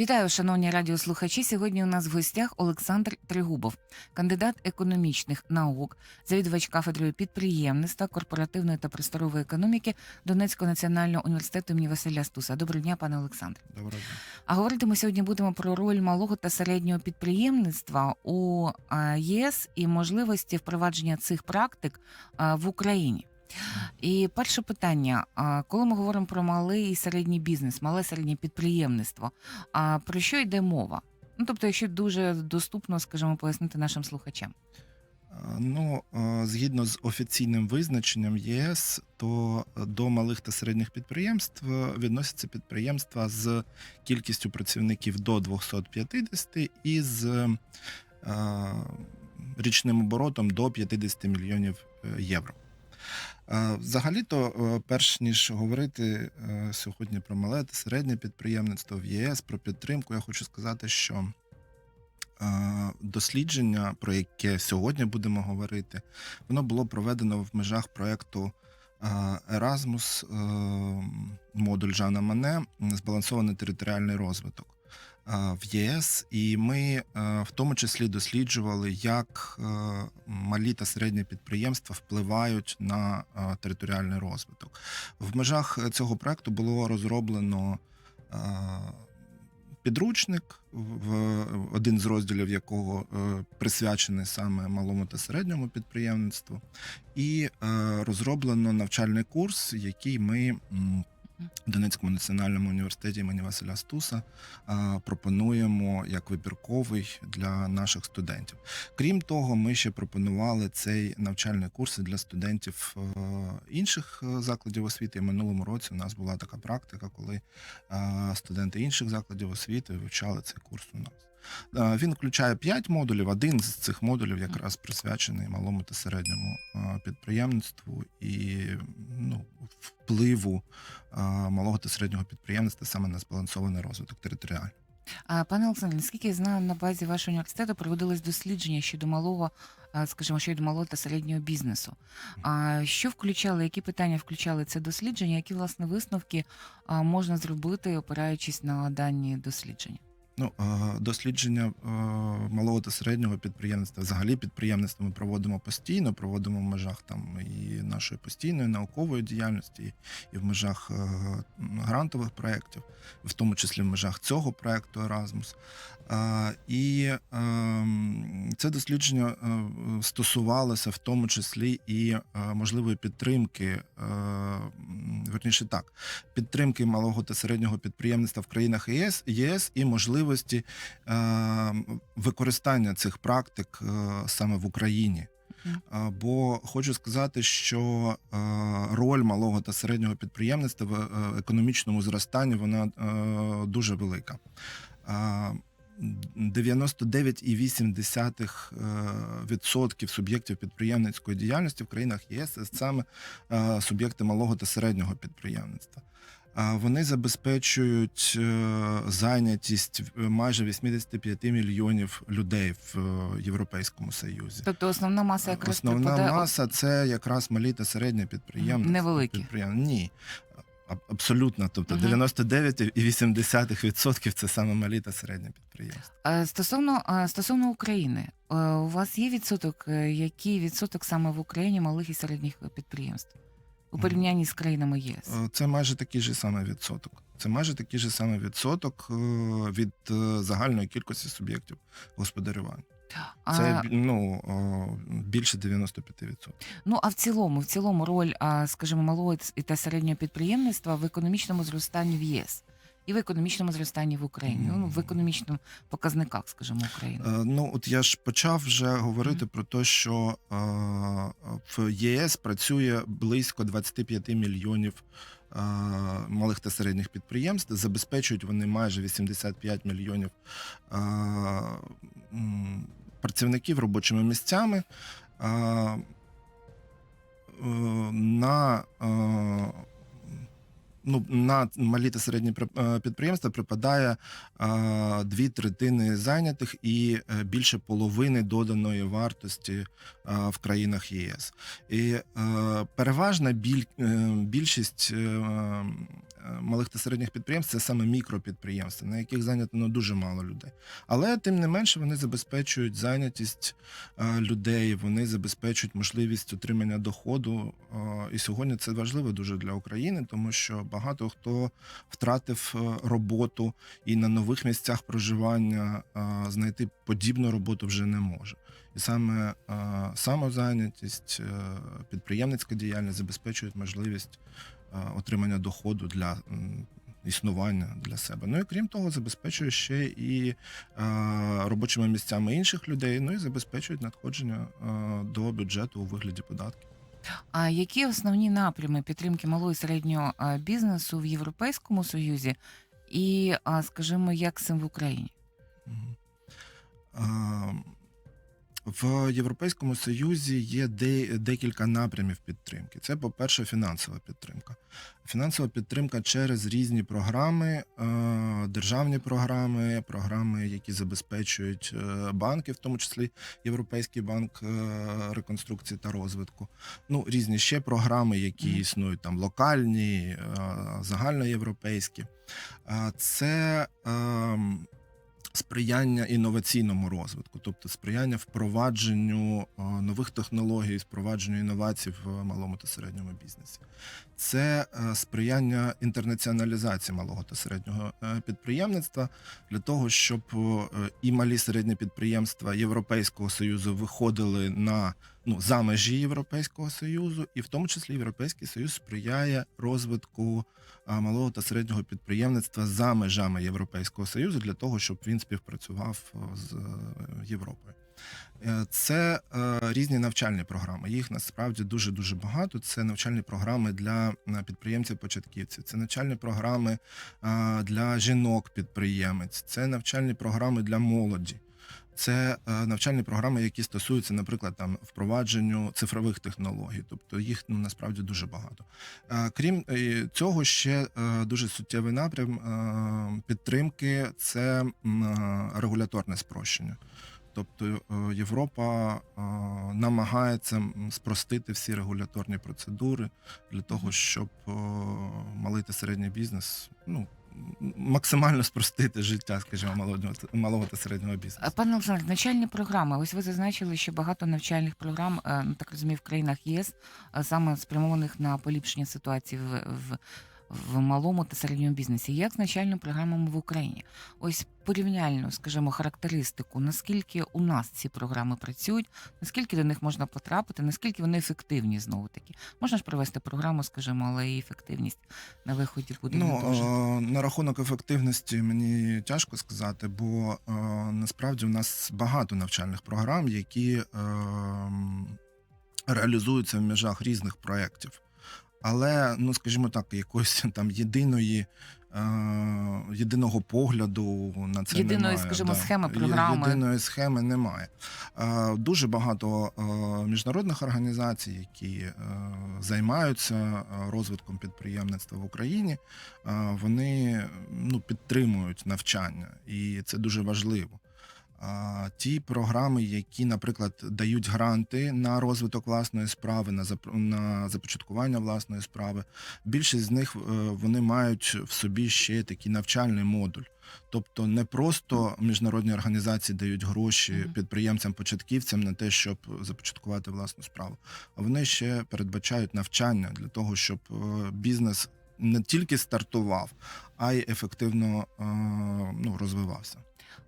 Вітаю, шановні радіослухачі. Сьогодні у нас в гостях Олександр Тригубов, кандидат економічних наук, завідувач кафедрою підприємництва, корпоративної та просторової економіки Донецького національного університету імені Василя Стуса. Доброго дня, пане Олександре. Доброго дня. А говорити ми сьогодні будемо про роль малого та середнього підприємництва у ЄС і можливості впровадження цих практик в Україні. І перше питання: коли ми говоримо про малий і середній бізнес, мале середнє підприємництво, а про що йде мова? Ну тобто, якщо дуже доступно, скажімо, пояснити нашим слухачам. Е, Ну, е, згідно з офіційним визначенням ЄС, то до малих та середніх підприємств відносяться підприємства з кількістю працівників до 250 і з е, річним оборотом до 50 мільйонів е, євро. Е, Взагалі-то, е, перш ніж говорити е, сьогодні про мале та середнє підприємництво в ЄС, про підтримку, я хочу сказати, що дослідження, про яке сьогодні будемо говорити, воно було проведено в межах проекту е, Erasmus, модуль Жана Мане, збалансований територіальний розвиток в ЄС, і ми е, в тому числі досліджували, як е, малі та середні підприємства впливають на е, територіальний розвиток. В межах цього проекту було розроблено е, підручник, в один з розділів якого е, присвячений саме малому та середньому підприємництву, і е, розроблено навчальний курс, який ми. В Донецькому національному університеті імені Василя Стуса пропонуємо як вибірковий для наших студентів. Крім того, ми ще пропонували цей навчальний курс для студентів е, інших е, закладів освіти. І минулому році у нас була така практика, коли е, студенти інших закладів освіти вивчали цей курс у нас. Е, Він включає 5 модулів. Один з цих модулів якраз присвячений малому та середньому е, підприємництву і ну, впливу е, малого та середнього підприємництва саме на збалансований розвиток територіальний. А пане Олександре, наскільки я знаю, на базі вашого університету проводилось дослідження щодо малого, скажімо, щодо малого та середнього бізнесу. А що включали, які питання включали це дослідження, які власне висновки можна зробити, опираючись на дані дослідження? Ну, дослідження малого та середнього підприємництва, взагалі підприємництво ми проводимо постійно, проводимо в межах там і нашої постійної наукової діяльності, і в межах е, грантових проєктів, в тому числі в межах цього проєкту Erasmus. І ем, це дослідження е, стосувалося в тому числі і е, можливої підтримки, е, верніше так, підтримки малого та середнього підприємництва в країнах ЄС, ЄС і можливості використання цих практик саме в Україні. Бо хочу сказати, що роль малого та середнього підприємництва в економічному зростанні вона дуже велика. Е, 99,8% е, відсотків суб'єктів підприємницької діяльності в країнах ЄС це саме е, суб'єкти малого та середнього підприємництва. Вони забезпечують е, зайнятість е, майже 85 мільйонів людей в Європейському Союзі. Тобто основна маса якраз Основна припадає- маса це якраз малі та середнє підприємництво. Невеликі. Підприєм... Ні. Абсолютно, тобто Мгм. 99,8% це саме малі та середнє підприємства. Е, Стосовно е, стосовно України, е, у вас є відсоток, який відсоток саме в Україні малих і середніх підприємств у порівнянні з країнами ЄС? Це майже такий же самий відсоток. Це майже такий же самий відсоток від загальної кількості суб'єктів господарювання. Це ну, більше 95%. ну а в цілому, в цілому роль, скажімо, малого та середнього підприємництва в економічному зростанні в ЄС і в економічному зростанні в Україні, ну в економічних показниках, скажімо, України. Е, Ну, от я ж почав вже говорити про те, що е, в єС працює близько 25 мільйонів е, малих та середніх підприємств. Забезпечують вони майже 85 мільйонів е, працівників робочими місцями. Е, на е, ну, на малі та середні е, підприємства припадає е, дві третини зайнятих і більше половини доданої вартості е, в країнах ЄС. І е, переважна біль, більшість е, малих та середніх підприємств це саме мікропідприємства, на яких зайнято ну, дуже мало людей. Але тим не менше вони забезпечують зайнятість е, людей, вони забезпечують можливість отримання доходу. Е, І сьогодні це важливо дуже для України, тому що багато хто втратив е, роботу і на нових місцях проживання знайти подібну роботу вже не може. І саме самозайнятість, підприємницька діяльність забезпечують можливість отримання доходу для існування для себе. Ну і крім того, забезпечує ще і е, робочими місцями інших людей, ну і забезпечують надходження е, до бюджету у вигляді податків. А які основні напрями підтримки малого і середнього бізнесу в Європейському Союзі і, скажімо, як цим в Україні? Мгм. В Європейському Союзі є де- декілька напрямів підтримки. Це, по-перше, фінансова підтримка. Фінансова підтримка через різні програми, е, державні програми, програми, які забезпечують е, банки, в тому числі Європейський банк е, реконструкції та розвитку. Ну, різні ще програми, які існують там локальні, загальноєвропейські. Це ем, сприяння інноваційному розвитку, тобто сприяння впровадженню нових технологій, впровадженню інновацій в малому та середньому бізнесі. Це е, сприяння інтернаціоналізації малого та середнього е, підприємництва для того, щоб е, і малі середні підприємства Європейського союзу виходили на ну за межі Європейського союзу, і в тому числі Європейський Союз сприяє розвитку малого та середнього підприємництва за межами Європейського Союзу для того, щоб він співпрацював е, з е, Європою. Е, Це різні навчальні програми. Їх насправді дуже дуже багато. Це навчальні програми для підприємців-початківців, це навчальні програми для жінок-підприємець, це навчальні програми для молоді. Це е, навчальні програми, які стосуються, наприклад, там впровадженню цифрових технологій, тобто їх ну насправді дуже багато. Е, Крім е, цього, ще дуже суттєвий напрям підтримки це регуляторне спрощення. Тобто Європа намагається спростити всі регуляторні процедури для того, щоб малий та середній бізнес ну максимально спростити життя, скажімо, малого, малого та середнього бізнесу. Пане Олександр, навчальні програми. Ось ви зазначили, що багато навчальних програм, е, ну так розумію, в країнах ЄС е, саме спрямованих на поліпшення ситуації в, в малому та середньому бізнесі. Як з навчальними програмами в Україні? Ось порівняльну, скажімо, характеристику, наскільки у нас ці програми працюють, наскільки до них можна потрапити, наскільки вони ефективні знову таки. Можна ж провести програму, скажімо, але і ефективність на виході буде не Ну дуже. е, на рахунок ефективності мені тяжко сказати, бо е, насправді у нас багато навчальних програм, які е, реалізуються в межах різних проєктів. Але, ну скажімо так, якоїсь там єдиної. е, Єдиного погляду на це Єдиної, немає. скажімо, да. схеми, програми. Єдиної схеми немає. Е, Дуже багато е, міжнародних організацій, які е, займаються розвитком підприємництва в Україні, е, вони ну, підтримують навчання, і це дуже важливо. Ті програми, які, наприклад, дають гранти на розвиток власної справи, на на започаткування власної справи, більшість з них е, вони мають в собі ще такий навчальний модуль. Тобто не просто міжнародні організації дають гроші підприємцям-початківцям на те, щоб започаткувати власну справу, а вони ще передбачають навчання для того, щоб е, бізнес не тільки стартував, а й ефективно е, ну, розвивався.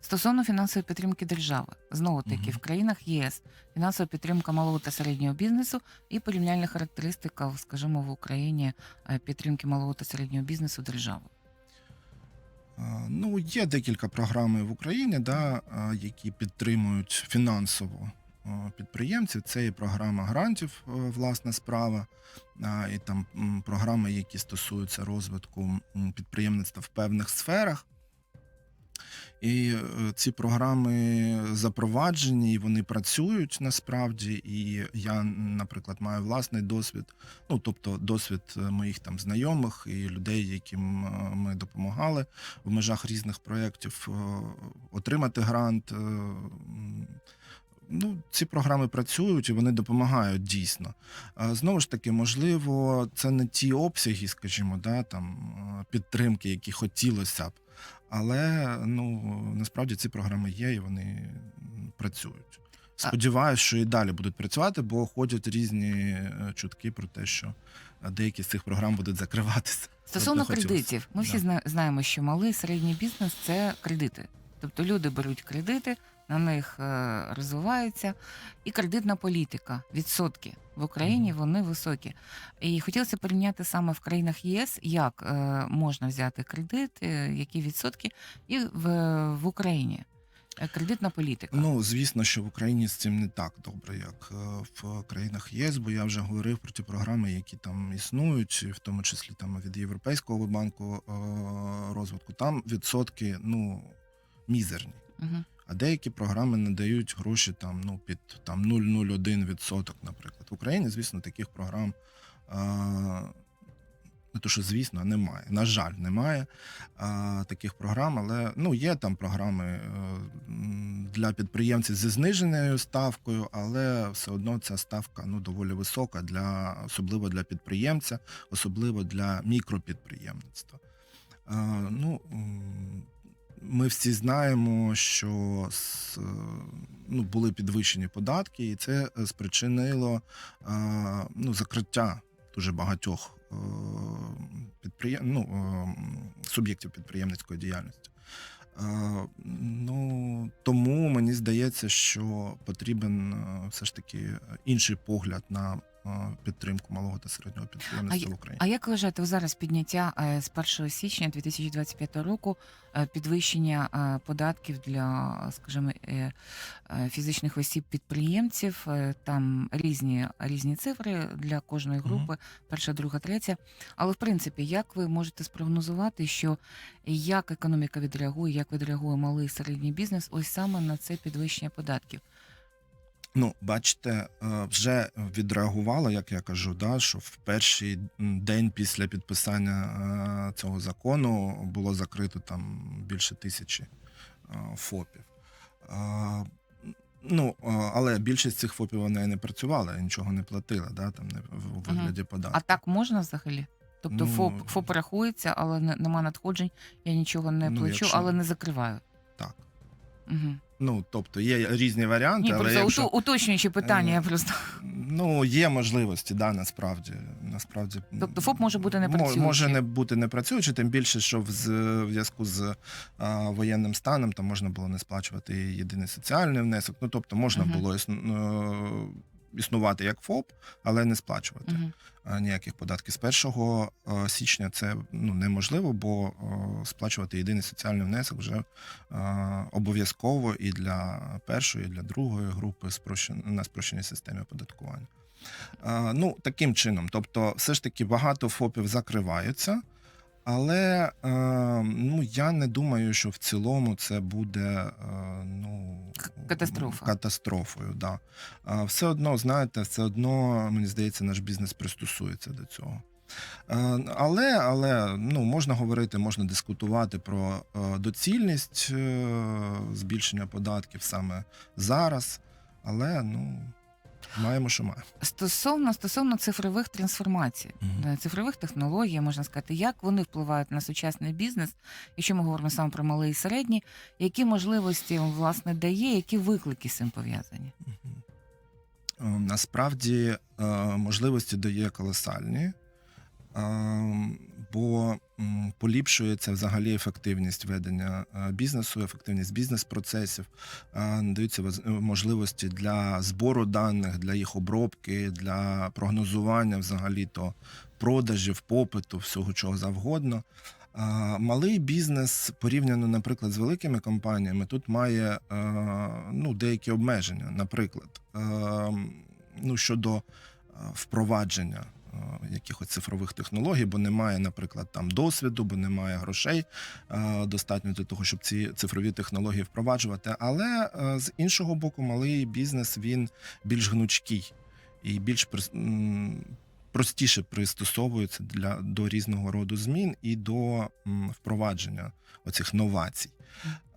Стосовно фінансової підтримки держави, знову таки Мгм. в країнах ЄС фінансова підтримка малого та середнього бізнесу і порівняльна характеристика, скажімо, в Україні е, підтримки малого та середнього бізнесу держави. Е, Ну, є декілька програм в Україні, да, які підтримують фінансово підприємців. Це і програма грантів, е, власна справа, і там програми, які стосуються розвитку підприємництва в певних сферах. І е, ці програми запроваджені, і вони працюють насправді. І я, наприклад, маю власний досвід, ну тобто досвід е, моїх там знайомих і людей, яким е, ми допомагали в межах різних проєктів е, отримати грант. Ну, ці програми працюють і вони допомагають дійсно. Знову ж таки, можливо, це не ті обсяги, скажімо, да, там, підтримки, які хотілося б. Але ну, насправді ці програми є і вони працюють. Сподіваюсь, що і далі будуть працювати, бо ходять різні е, чутки про те, що е, деякі з цих програм будуть закриватися. Стосовно кредитів, ми всі Да. знаємо, що малий середній бізнес це кредити. Тобто люди беруть кредити, на них е, розвиваються, і кредитна політика, відсотки в Україні вони високі. І хотілося порівняти саме в країнах ЄС, як е, можна взяти кредит, е, які відсотки, і в, в Україні. Кредитна політика. Ну, звісно, що в Україні з цим не так добре, як в країнах ЄС, бо я вже говорив про ті програми, які там існують, в тому числі там від Європейського банку розвитку. Там відсотки ну мізерні. Мгм. А деякі програми надають гроші там ну під там 0,01%, наприклад. В Україні, звісно, таких програм. Е, не то, що звісно, немає. На жаль, немає а, таких програм, але ну є там програми е, м, для підприємців зі зниженою ставкою, але все одно ця ставка ну доволі висока для особливо для підприємця, особливо для мікропідприємництва. А, ну ми всі знаємо, що е, ну, були підвищені податки, і це е, спричинило е, ну, закриття дуже багатьох підприєм... ну, суб'єктів підприємницької діяльності. Ну, тому мені здається, що потрібен все ж таки інший погляд на підтримку малого та середнього підприємництва в Україні. А як вважаєте, зараз підняття е, з 1 січня 2025 року е, підвищення е, податків для, скажімо, е, е, фізичних осіб підприємців? е, Там різні різні цифри для кожної групи, перша, друга, третя. Але в принципі, як ви можете спрогнозувати, що як економіка відреагує, як відреагує малий і середній бізнес, ось саме на це підвищення податків? Ну, бачите, е, вже відреагувало, як я кажу, да, що в перший день після підписання е, цього закону було закрито там більше тисячі е, ФОПів. Ну, але більшість цих ФОПів вони не працювали, нічого не платили, да, там не в в вигляді податків. А так можна взагалі? Тобто Ну, ФОП, ФОП рахується, але нема надходжень, я нічого не Ну, плачу, якщо- але не закриваю. Так. Угу. Ну, тобто є різні варіанти, Ні, але просто якщо... уточнюючи питання, Е, я просто. Ну, є можливості, да, насправді. насправді Тобто ФОП може бути не працюючий? Може не бути не працюючи, тим більше, що в зв'язку з а, воєнним станом там можна було не сплачувати єдиний соціальний внесок. Ну, тобто можна Мгм. було е, існувати як ФОП, але не сплачувати а, ніяких податків. З 1 е, січня це ну, неможливо, бо е, сплачувати єдиний соціальний внесок вже е, обов'язково і для першої, і для другої групи на спрощеній системі оподаткування. Ну, таким чином, тобто, все ж таки багато ФОПів закриваються. Але е, ну я не думаю, що в цілому це буде е, ну Катастрофа. катастрофою. Да. А все одно, знаєте, все одно мені здається, наш бізнес пристосується до цього. Е, Але, але ну, можна говорити, можна дискутувати про е, доцільність е, збільшення податків саме зараз. Але ну, маємо, що маємо. Стосовно стосовно цифрових трансформацій, е, цифрових технологій, можна сказати, як вони впливають на сучасний бізнес, якщо ми говоримо саме про малий і середній, які можливості власне дає, які виклики з цим пов'язані? Е, Насправді е, можливості дає колосальні, е, бо поліпшується взагалі ефективність ведення е, бізнесу, ефективність бізнес-процесів, е, надаються можливості для збору даних, для їх обробки, для прогнозування взагалі то продажів, попиту, всього чого завгодно. Малий бізнес порівняно, наприклад, з великими компаніями, тут має е, ну, деякі обмеження. Наприклад, е, ну, щодо е, впровадження е, якихось цифрових технологій, бо немає, наприклад, там досвіду, бо немає грошей е, достатньо для того, щоб ці цифрові технології впроваджувати. Але е, з іншого боку, малий бізнес він більш гнучкий і більш простіше пристосовуються для до різного роду змін і до впровадження оцих новацій.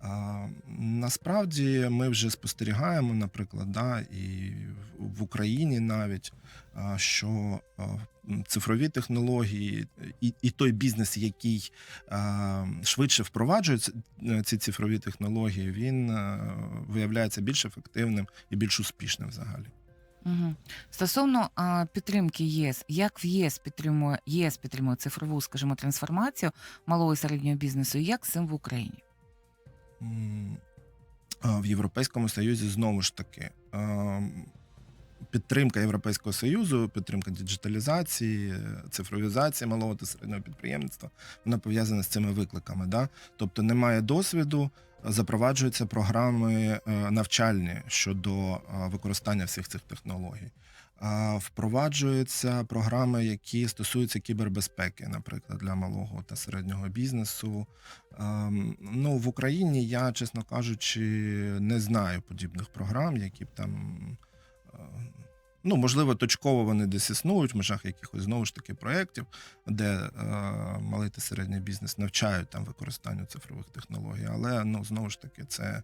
А, насправді ми вже спостерігаємо, наприклад, да, і в- Україні навіть, що цифрові технології і, і той бізнес, який а, швидше впроваджує е, ці цифрові технології, він е, виявляється більш ефективним і більш успішним взагалі. Угу. Стосовно а, підтримки ЄС, як в ЄС підтримує ЄС підтримує цифрову, скажімо, трансформацію малого і середнього бізнесу, і як з цим в Україні? В Європейському Союзі знову ж таки а, підтримка Європейського Союзу, підтримка діджиталізації, цифровізації малого та середнього підприємництва, вона пов'язана з цими викликами. Да? Тобто немає досвіду, запроваджуються програми е, навчальні щодо е, використання всіх цих технологій. Впроваджуються програми, які стосуються кібербезпеки, наприклад, для малого та середнього бізнесу. Ем, Ну, в Україні я, чесно кажучи, не знаю подібних програм, які б там. Ну, можливо, точково вони десь існують в межах якихось знову ж таки проєктів, де е, малий та середній бізнес навчають там використанню цифрових технологій. Але ну, знову ж таки, це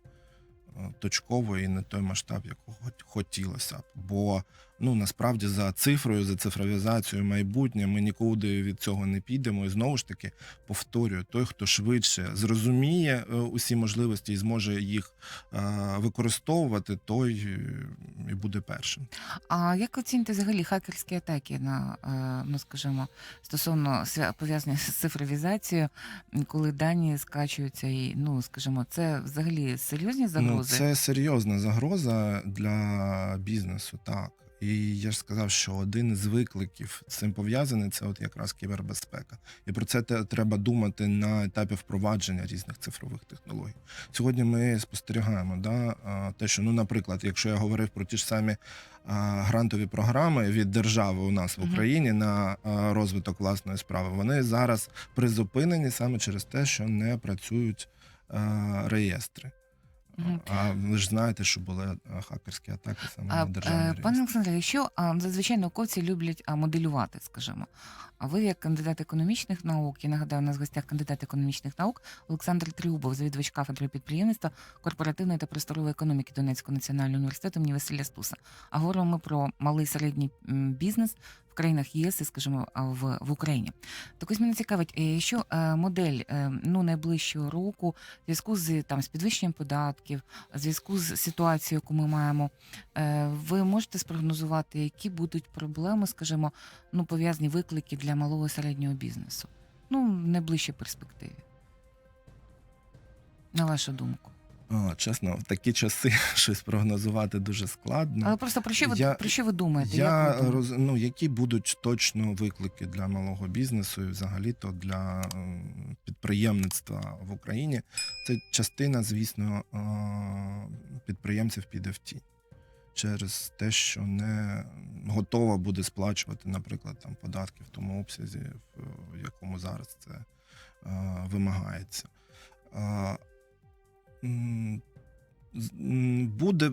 е, точково і не той масштаб, якого хотілося б. Бо ну насправді за цифрою, за цифровізацією майбутнє ми нікуди від цього не підемо. І знову ж таки повторюю, той, хто швидше зрозуміє е, усі можливості і зможе їх е, використовувати, той е, і буде першим. А як оціните взагалі хакерські атаки на, ну скажімо, стосовно пов'язані з цифровізацією, коли дані скачуються, і ну скажімо, це взагалі серйозні загрози? Ну, це серйозна загроза для бізнесу, так. І я ж сказав, що один із викликів з цим пов'язаний це от якраз кібербезпека. І про це треба думати на етапі впровадження різних цифрових технологій. Сьогодні ми спостерігаємо да, те, що, ну, наприклад, якщо я говорив про ті ж самі грантові програми від держави у нас в Україні на розвиток власної справи, вони зараз призупинені саме через те, що не працюють реєстри. А ви ж знаєте, що були е, хакерські атаки саме на державний е, пане Олександре, якщо зазвичай науковці люблять моделювати, скажімо, а ви як кандидат економічних наук, я нагадаю, у нас в гостях кандидат економічних наук Олександр Тріубов, завідувач кафедри підприємництва корпоративної та просторової економіки Донецького національного університету імені Василя Стуса. А говоримо ми про малий середній бізнес в країнах ЄС і, скажімо, в, в Україні. Так ось мене цікавить, е, що е, модель е, ну найближчого року в зв'язку з там з підвищенням податків, в зв'язку з ситуацією, яку ми маємо. Ви можете спрогнозувати, які будуть проблеми, скажімо, ну пов'язані виклики для малого і середнього бізнесу? Ну, в найближчій перспективі. На вашу думку. О, чесно, в такі часи щось прогнозувати дуже складно. Але просто про що ви Я- про що ви думаєте? Я Як ви думаєте? роз... ну, які будуть точно виклики для малого бізнесу і взагалі-то для підприємництва в Україні? Це частина, звісно, підприємців піде в тінь. Через те, що не готова буде сплачувати, наприклад, там податки в тому обсязі, в, в якому зараз це е, вимагається. Буде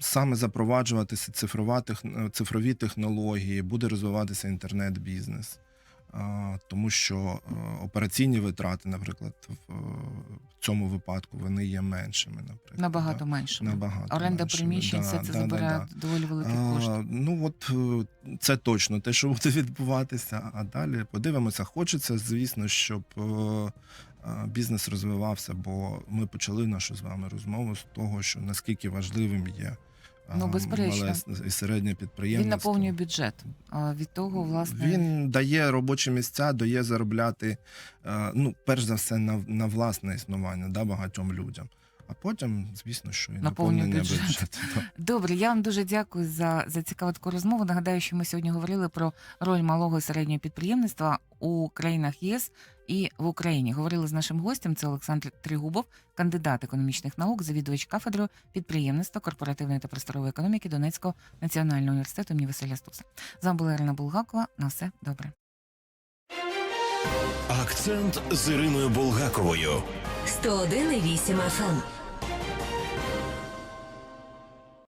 саме запроваджуватися цифрова е, цифрові технології, буде розвиватися інтернет-бізнес. Тому що е, операційні витрати, наприклад, в, е, цьому випадку вони є меншими. Наприклад, Набагато да. менше. Набагато Оренда приміщень, да, це да, да, забирає да. доволі великий А. Ну от це точно те, що буде відбуватися. А далі подивимося. Хочеться, звісно, щоб бізнес розвивався, бо ми почали нашу з вами розмову з того, що наскільки важливим є. е, Ну, безперечно. мале і середнє підприємство. Він наповнює бюджет. А від того, власне, Він дає робочі місця, дає заробляти, е, ну, перш за все, на, на власне існування да, багатьом людям. А потім, звісно, що і наповнення бюджет. бюджету. Добре, я вам дуже дякую за, за цікаву таку розмову. Нагадаю, що ми сьогодні говорили про роль малого і середнього підприємництва у країнах ЄС і в Україні. Говорили з нашим гостем. Це Олександр Тригубов, кандидат економічних наук, завідувач кафедрою підприємництва корпоративної та просторової економіки Донецького національного університету імені Василя Стуса. З вами була Ірина Булгакова. На все добре. Акцент з Іриною Булгаковою. 101,8 FM.